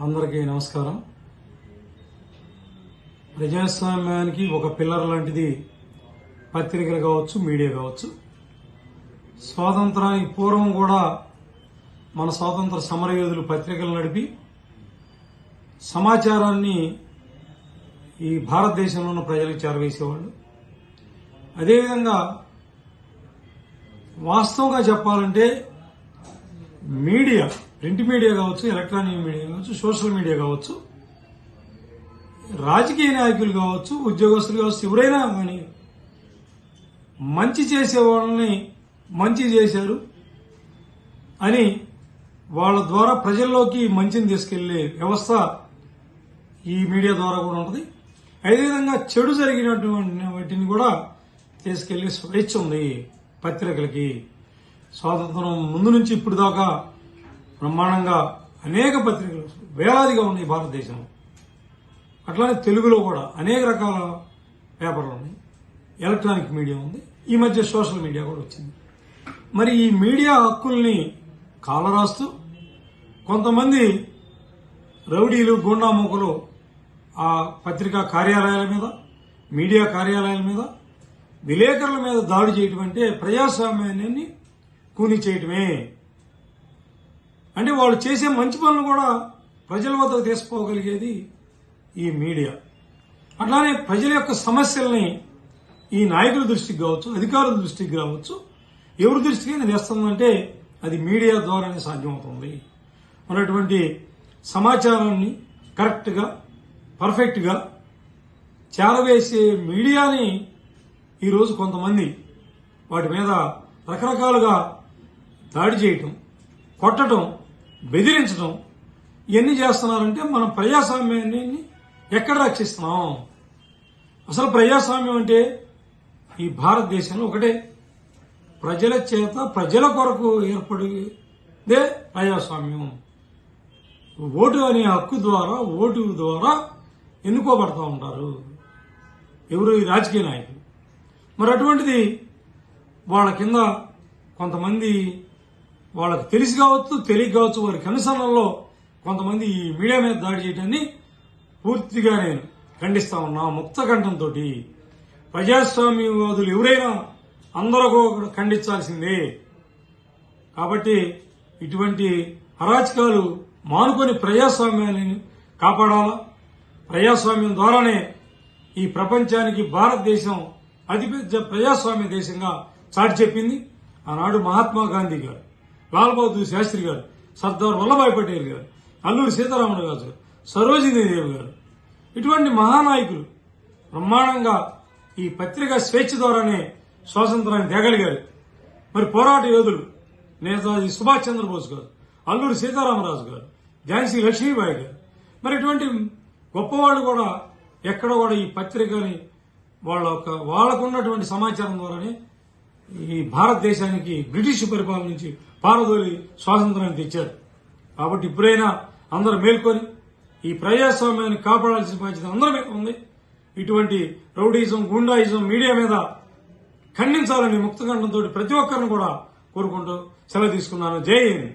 అందరికీ నమస్కారం. ప్రజాస్వామ్యానికి ఒక పిల్లర్ లాంటిది పత్రికలు కావచ్చు మీడియా కావచ్చు. స్వాతంత్రానికి పూర్వం కూడా మన స్వాతంత్ర సమరయోధులు పత్రికలు నడిపి సమాచారాన్ని ఈ భారతదేశంలో ఉన్న ప్రజలకు చేరవేసేవాళ్ళు. అదేవిధంగా వాస్తవంగా చెప్పాలంటే మీడియా ప్రింట్ మీడియా కావచ్చు ఎలక్ట్రానిక్ మీడియా కావచ్చు సోషల్ మీడియా కావచ్చు రాజకీయ నాయకులు కావచ్చు ఉద్యోగస్తులు కావచ్చు ఎవరైనా కానీ మంచి చేసే వాళ్ళని మంచి చేశారు అని వాళ్ళ ద్వారా ప్రజల్లోకి మంచిని తీసుకెళ్ళే వ్యవస్థ ఈ మీడియా ద్వారా కూడా ఉంటుంది. అదేవిధంగా చెడు జరిగినటువంటి వాటిని కూడా తీసుకెళ్ళే స్వేచ్ఛ ఉంది పత్రికలకి. స్వాతంత్రం ముందు నుంచి ఇప్పుడు దాకా బ్రహ్మాండంగా అనేక పత్రికలు వేలాదిగా ఉన్నాయి భారతదేశంలో. అట్లానే తెలుగులో కూడా అనేక రకాల పేపర్లు ఉన్నాయి. ఎలక్ట్రానిక్ మీడియా ఉంది. ఈ మధ్య సోషల్ మీడియా కూడా వచ్చింది. మరి ఈ మీడియా హక్కుల్ని కాలరాస్తూ కొంతమంది రౌడీలు గుండామూకలు ఆ పత్రికా కార్యాలయాల మీద మీడియా కార్యాలయాల మీద విలేకరుల మీద దాడి చేయటం అంటే ప్రజాస్వామ్యాన్ని కూలీ చేయటమే. అంటే వాళ్ళు చేసే మంచి పనులు కూడా ప్రజల వద్దకు తీసుకోగలిగేది ఈ మీడియా. అట్లానే ప్రజల యొక్క సమస్యల్ని ఈ నాయకుల దృష్టికి కావచ్చు అధికారుల దృష్టికి కావచ్చు ఎవరి దృష్టికి నేను తెస్తుందంటే అది మీడియా ద్వారానే సాధ్యమవుతుంది. మనటువంటి సమాచారాన్ని కరెక్ట్గా పర్ఫెక్ట్గా చేరవేసే మీడియాని ఈరోజు కొంతమంది వాటి మీద రకరకాలుగా దాడి చేయటం కొట్టడం బెదిరించడం ఇవన్నీ చేస్తున్నారంటే మనం ప్రజాస్వామ్యాన్ని ఎక్కడ రక్షిస్తున్నాం? అసలు ప్రజాస్వామ్యం అంటే ఈ భారతదేశంలో ఒకటే. ప్రజల చేత ప్రజల కొరకు ఏర్పడిదే ప్రజాస్వామ్యం. ఓటు అనే హక్కు ద్వారా ఓటు ద్వారా ఎన్నుకోబడతా ఉంటారు. ఎవరు ఈ రాజకీయ నాయకులు? మరి అటువంటిది వాళ్ళ కింద కొంతమంది వాళ్ళకి తెలిసి కావచ్చు తెలియక కావచ్చు వారి కనుసరణలో కొంతమంది ఈ మీడియా మీద దాడి చేయడాన్ని పూర్తిగా నేను ఖండిస్తా ఉన్నా ముక్త కంఠంతో ప్రజాస్వామ్యవాదులు ఎవరైనా అందరూ కూడా ఖండించాల్సిందే. కాబట్టి ఇటువంటి అరాచకాలు మానుకొని ప్రజాస్వామ్యాన్ని కాపాడాలా? ప్రజాస్వామ్యం ద్వారానే ఈ ప్రపంచానికి భారతదేశం అతిపెద్ద ప్రజాస్వామ్య దేశంగా చాటి చెప్పింది ఆనాడు మహాత్మా గాంధీ గారు. లాల్ బహదూర్ శాస్త్రి గారు సర్దార్ వల్లభాయ్ పటేల్ గారు అల్లూరి సీతారామన్ గారు సరోజినీదేవి గారు. ఇటువంటి మహానాయకులు బ్రహ్మాండంగా ఈ పత్రికా స్వేచ్ఛ ద్వారానే స్వాతంత్రాన్ని తేగలిగారు. మరి పోరాట యోధులు నేతాజీ సుభాష్ చంద్రబోస్ గారు అల్లూరి సీతారామరాజు గారు ఝాన్సీ లక్ష్మీబాయి గారు. మరి ఇటువంటి గొప్పవాళ్ళు కూడా ఎక్కడ కూడా ఈ పత్రికని వాళ్ళ యొక్క వాళ్ళకున్నటువంటి సమాచారం ద్వారానే ఈ భారతదేశానికి బ్రిటిష్ పరిపాలన నుంచి పారదోలి స్వాతంత్రాన్ని తెచ్చారు. కాబట్టి ఇప్పుడైనా అందరూ మేల్కొని ఈ ప్రజాస్వామ్యాన్ని కాపాడాల్సిన బాధ్యత అందరి మీద ఉంది. ఇటువంటి రౌడీజం గుండాయిజం మీడియా మీద ఖండించాలని ముక్తఖండంతో ప్రతి ఒక్కరిని కూడా కోరుకుంటూ సెలవు తీసుకున్నాను. జై హింద్.